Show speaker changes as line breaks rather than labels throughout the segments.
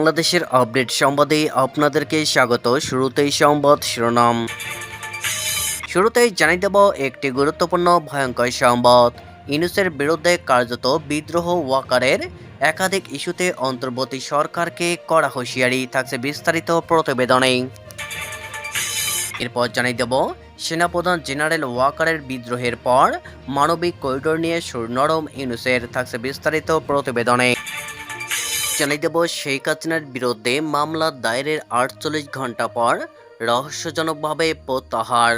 বাংলাদেশের আপডেট সংবাদে আপনাদেরকে স্বাগত। শুরুতেই সংবাদ শিরোনাম। শুরুতেই জানিয়ে দেব একটি গুরুত্বপূর্ণ ভয়ঙ্কর সংবাদ। ইনুসের বিরুদ্ধে কার্যত বিদ্রোহ ওয়াকারের একাধিক ইস্যুতে অন্তর্বর্তী সরকারকে কড়া হুঁশিয়ারি থাকছে বিস্তারিত প্রতিবেদনে। এরপর জানিয়ে দেব, সেনাপ্রধান জেনারেল ওয়াকারের বিদ্রোহের পর মানবিক করিডোর নিয়ে সুর নরম ইউনুসের থাকছে বিস্তারিত প্রতিবেদনে। জানিয়ে দেব, শেখ হাসিনার বিরুদ্ধে মামলা দায়েরের আটচল্লিশ ঘণ্টা পর রহস্যজনকভাবে প্রত্যাহার।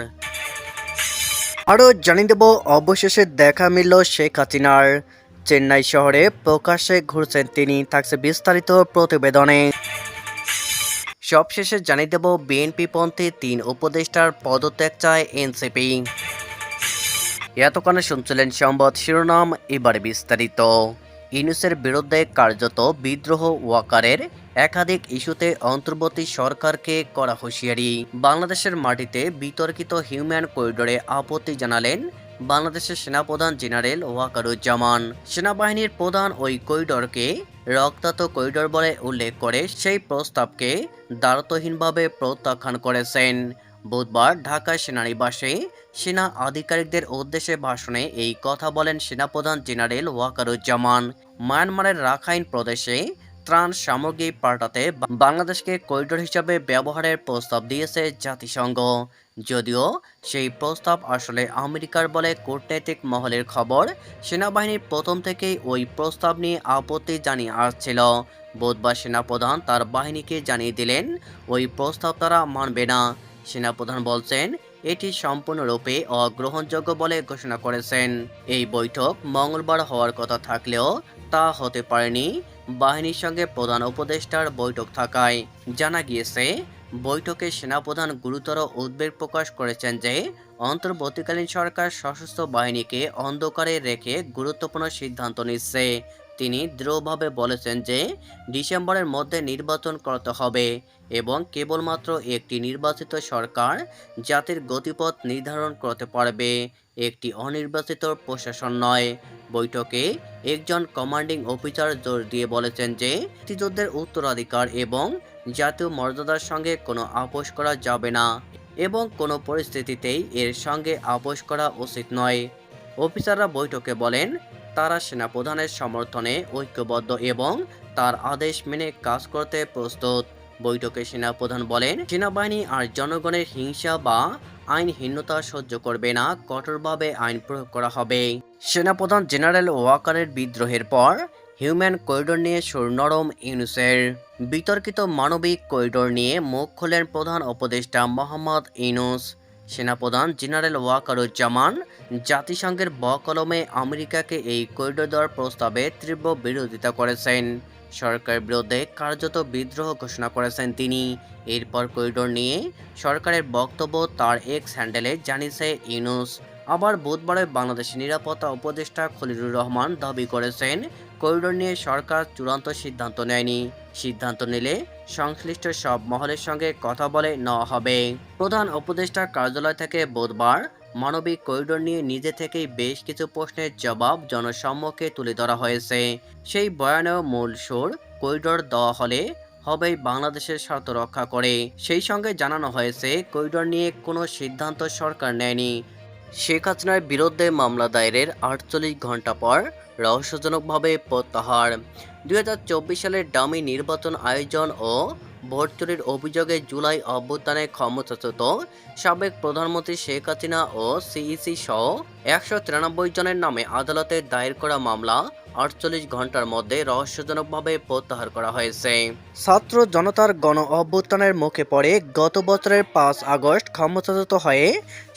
আরও জানিয়ে দেব, অবশেষে দেখা মিলল শেখ হাসিনার। চেন্নাই শহরে প্রকাশ্যে ঘুরছেন তিনি, থাকছে বিস্তারিত প্রতিবেদনে। সবশেষে জানিয়ে দেব, বিএনপি পন্থী তিন উপদেষ্টার পদত্যাগ চায় এনসিপি। এতক্ষণে শুনছিলেন সংবাদ শিরোনাম, এবারে বিস্তারিত। ইউনুসের বিরুদ্ধে কার্যত বিদ্রোহ ওয়াকারের একাধিক ইস্যুতে অন্তর্বর্তী সরকারকে করা হুঁশিয়ারি। বাংলাদেশের মাটিতে বিতর্কিত হিউম্যান করিডোরে আপত্তি জানালেন বাংলাদেশের সেনাপ্রধান জেনারেল ওয়াকারুজ্জামান। সেনাবাহিনীর প্রধান ওই করিডোরকে রক্তাক্ত করিডোর বলে উল্লেখ করে সেই প্রস্তাবকে দায়িত্বহীনভাবে প্রত্যাখ্যান করেছেন। বুধবার ঢাকায় সেনানিবাসে সেনা আধিকারিকদের উদ্দেশ্যে ভাষণে এই কথা বলেন সেনাপ্রধান জেনারেল ওয়াকারুজ্জামান। মায়ানমারের রাখাইন প্রদেশে ত্রাণ সামগ্রী পাল্টাতে বাংলাদেশকে করিডোর হিসাবে ব্যবহারের প্রস্তাব দিয়েছে জাতিসংঘ। যদিও সেই প্রস্তাব আসলে আমেরিকার বলে কূটনৈতিক মহলের খবর, সেনাবাহিনীর প্রথম থেকেই ওই প্রস্তাব নিয়ে আপত্তি জানিয়ে আসছিল। বুধবার সেনাপ্রধান তার বাহিনীকে জানিয়ে দিলেন, ওই প্রস্তাব তারা মানবে না। সেনাপ্রধান বলছেন, এটি সম্পূর্ণরূপে অগ্রহণযোগ্য বলে ঘোষণা করেছেন। এই বৈঠক মঙ্গলবার হওয়ার কথা থাকলেও তা হতে পারেনি। বাহিনীর সঙ্গে প্রধান উপদেষ্টার বৈঠক থাকায় জানা গিয়েছে, বৈঠকে সেনাপ্রধান গুরুতর উদ্বেগ প্রকাশ করেছেন যে, অন্তর্বর্তীকালীন সরকার সশস্ত্র বাহিনীকে অন্ধকারে রেখে গুরুত্বপূর্ণ সিদ্ধান্ত নিচ্ছে। তিনি দৃঢ়ভাবে বলেছেন যে ডিসেম্বরের মধ্যে নির্বাচন করতে হবে এবং কেবলমাত্র একটি নির্বাচিত সরকার জাতির গতিপথ নির্ধারণ করতে পারবে। একটি অনির্বাচিত প্রশাসন নয়। বৈঠকে একজন কমান্ডিং অফিসার জোর দিয়ে বলেছেন যে মুক্তিযুদ্ধের উত্তরাধিকার এবং জাতীয় মর্যাদার সঙ্গে কোনো আপোষ করা যাবে না এবং কোনো পরিস্থিতিতেই এর সঙ্গে আপোষ করা উচিত নয়। অফিসাররা বৈঠকে বলেন তারা সেনাপ্রধানের সমর্থনে ঐক্যবদ্ধ এবং তার আদেশ মেনে কাজ করতে প্রস্তুত। বৈঠকে সেনাপ্রধান বলেন, সেনাবাহিনী আর জনগণের হিংসা বা আইনহীনতা সহ্য করবে না, কঠোরভাবে আইন প্রয়োগ করা হবে। সেনাপ্রধান জেনারেল ওয়াকারের বিদ্রোহের পর হিউম্যান করিডোর নিয়ে সুর নরম ইউনুসের। বিতর্কিত মানবিক করিডোর নিয়ে মুখ খোলেন প্রধান উপদেষ্টা মোহাম্মদ ইউনুস। সেনাপ্রধান জেনারেল ওয়াকারুজ্জামান জাতিসংঘের বকলমে আমেরিকাকে এই করিডোর দেওয়ার প্রস্তাবে তীব্র বিরোধিতা করেছেন। সরকারের বিরুদ্ধে কার্যত বিদ্রোহ ঘোষণা করেছেন তিনি। এরপর করিডোর নিয়ে সরকারের বক্তব্য তার এক্স হ্যান্ডেলে জানিয়েছে ইউনুস। আবার বুধবারে বাংলাদেশের নিরাপত্তা উপদেষ্টা খলিলুর রহমান দাবি করেছেন করিডোর নিয়ে সরকার চূড়ান্ত সিদ্ধান্ত নেয়নি। সিদ্ধান্ত নিলে সংশ্লিষ্ট সব মহলের সঙ্গে কথা বলে নেওয়া হবে। প্রধান উপদেষ্টা কার্যালয় থেকে বুধবার মানবিক করিডোর নিয়ে নিজে থেকেই বেশ কিছু প্রশ্নের জবাব জনসম্মুখে তুলে ধরা হয়েছে। সেই বয়ানেও মূল সুর করিডোর দেওয়া হলে হবেই বাংলাদেশের স্বার্থ রক্ষা করে। সেই সঙ্গে জানানো হয়েছে, করিডোর নিয়ে কোনো সিদ্ধান্ত সরকার নেয়নি। শেখ হাসিনার বিরুদ্ধে মামলা দায়েরের আটচল্লিশ ঘণ্টা পর রহস্যজনকভাবে প্রত্যাহার। দু হাজার চব্বিশ সালের ডামি নির্বাচন আয়োজন ও ভোট চুরির অভিযোগে জুলাই অভ্যুত্থানে ক্ষমতাচ্যুত সাবেক প্রধানমন্ত্রী শেখ হাসিনা ও সিইসি সহ একশো তিরানব্বই জনের নামে আদালতে দায়ের করা মামলা আটচল্লিশ ঘণ্টার মধ্যে রহস্যজনকভাবে প্রত্যাহার করা হয়েছে। ছাত্র জনতার গণ অভ্যুত্থানের মুখে পড়ে গত বছরের পাঁচ আগস্ট ক্ষমতাচ্যুত হয়ে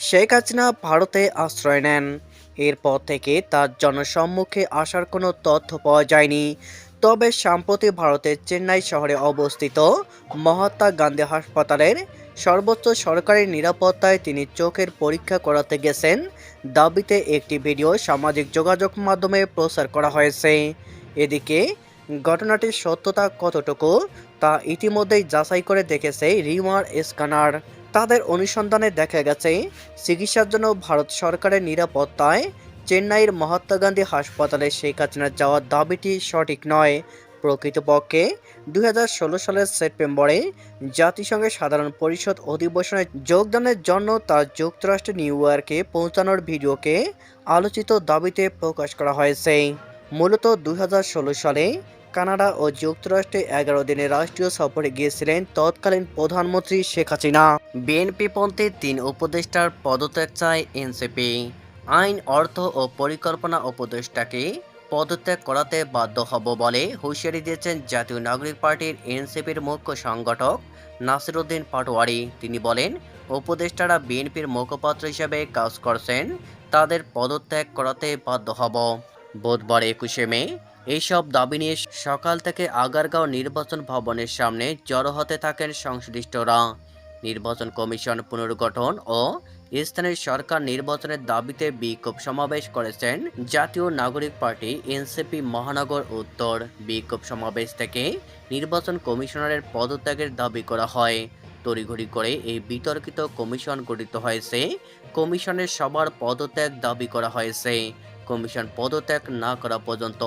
শেখ হাসিনা ভারতে আশ্রয় নেন। এরপর থেকে তার জনসম্মুখে আসার কোনো তথ্য পাওয়া যায়নি। তবে সম্প্রতি ভারতের চেন্নাই শহরে অবস্থিত মহাত্মা গান্ধী হাসপাতালের সর্বোচ্চ সরকারি নিরাপত্তায় তিনি চোখের পরীক্ষা করাতে গেছেন। দাবিতে একটি ভিডিও সামাজিক যোগাযোগ মাধ্যমে প্রচার করা হয়েছে। এদিকে, ঘটনাটির সত্যতা কতটুকু তা ইতিমধ্যেই যাচাই করে দেখেছে রিমার স্ক্যানার। তাদের অনুসন্ধানে দেখা গেছে, চিকিৎসার জন্য ভারত সরকারের নিরাপত্তায় চেন্নাইয়ের মহাত্মা গান্ধী হাসপাতালে শেখ হাসিনার যাওয়ার দাবিটি সঠিক নয়। প্রকৃতপক্ষে দু দুই সালের সেপ্টেম্বরে জাতিসংঘের সাধারণ পরিষদ অধিবেশনে যোগদানের জন্য তার যুক্তরাষ্ট্রে নিউ ইয়র্কে পৌঁছানোর ভিডিওকে আলোচিত দাবিতে প্রকাশ করা হয়েছে। মূলত দু হাজার ষোলো সালে কানাডা ও যুক্তরাষ্ট্রে এগারো দিনের রাষ্ট্রীয় সফরে গিয়েছিলেন তৎকালীন প্রধানমন্ত্রী শেখ হাসিনা। বিএনপিপন্থী তিন উপদেষ্টার পদত্যাগ চায় এনসিপি। আইন, অর্থ ও পরিকল্পনা উপদেষ্টাকে পদত্যাগ করাতে বাধ্য হব বলে হুঁশিয়ারি দিয়েছেন জাতীয় নাগরিক পার্টির এনসিপির মুখ্য সংগঠক নাসিরুদ্দিন পাটোয়ারি। তিনি বলেন, উপদেষ্টারা বিএনপির মুখপাত্র হিসেবে কাজ করছেন, তাদের পদত্যাগ করাতে বাধ্য হব। বুধবার একুশে মে এইসব দাবি নিয়ে সকাল থেকে আগারগাঁও নির্বাচন ভবনের সামনে জড়ো হতে থাকেন সংশ্লিষ্টরা। নির্বাচন কমিশন পুনর্গঠন ও স্থানীয় সরকার নির্বাচনের দাবিতে বিক্ষোভ সমাবেশ করেছেন জাতীয় নাগরিক পার্টি এনসিপি মহানগর উত্তর। বিক্ষোভ সমাবেশ থেকে নির্বাচন কমিশনারের পদত্যাগের দাবি করা হয়। তড়িঘড়ি করে এই বিতর্কিত কমিশন গঠিত হয়েছে। কমিশনের সবার পদত্যাগ দাবি করা হয়েছে। কমিশন পদত্যাগ না করা পর্যন্ত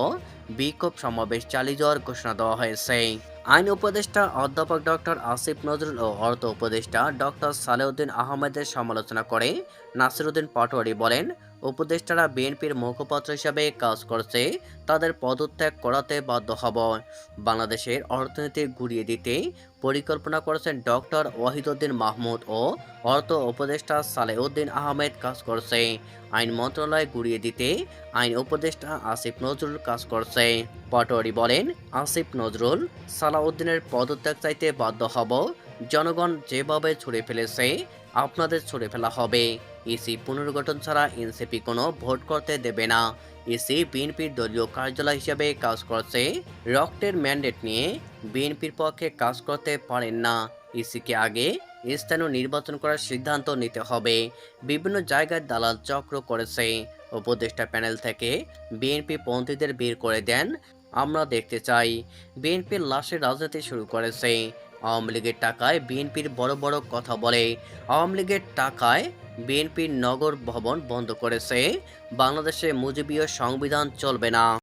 বিক্ষোভ সমাবেশ চালিয়ে যাওয়ার ঘোষণা দেওয়া হয়েছে। আইন উপদেষ্টা অধ্যাপক ডক্টর আসিফ নজরুল ও অর্থ উপদেষ্টা ডক্টর সালেউদ্দিন আহমেদের সমালোচনা করে নাসিরুদ্দিন পাটোয়ারি বলেন উপদেষ্টারা বিএনপির মুখপাত্র হিসাবে কাজ করছে, তাদের পদত্যাগ করাতে বাধ্য হব। বাংলাদেশের অর্থনীতি ঘুরিয়ে দিতে পরিকল্পনা করেছেন ডক্টর ওয়াহিদুদ্দিন মাহমুদ ও অর্থ উপদেষ্টা সালেউদ্দিন আহমেদ কাজ করছে। আইন মন্ত্রণালয় ঘুরিয়ে দিতে আইন উপদেষ্টা আসিফ নজরুল কাজ করছে। পটোয়ারি বলেন, আসিফ নজরুল সালাউদ্দিনের পদত্যাগ চাইতে বাধ্য হব। জনগণ যেভাবে ছুড়ে ফেলেছে, আপনাদের ছুড়ে ফেলা হবে। ইসি পুনর্গঠন ছাড়া এনসিপি কোনো ভোট করতে দেবে না। ইসি বিএনপির দলীয় কার্যালয় হিসেবে কাজ করছে। রক্তের ম্যান্ডেট নিয়ে বিএনপির পক্ষে কাজ করতে পারেন না। ইসিকে আগে স্থানীয় নির্বাচন করার সিদ্ধান্ত নিতে হবে। বিভিন্ন জায়গায় দালাল চক্র করেছে। উপদেষ্টা প্যানেল থেকে বিএনপি পন্থীদের বের করে দেন। আমরা দেখতে চাই বিএনপির লাশের রাজনীতি শুরু করেছে। আওয়ামী লীগের টাকায় বিএনপির বড় বড় কথা বলে। আওয়ামী লীগের টাকায় বিএনপির নগর ভবন বন্ধ করেছে। বাংলাদেশে মুজিবীয় সংবিধান চলবে না।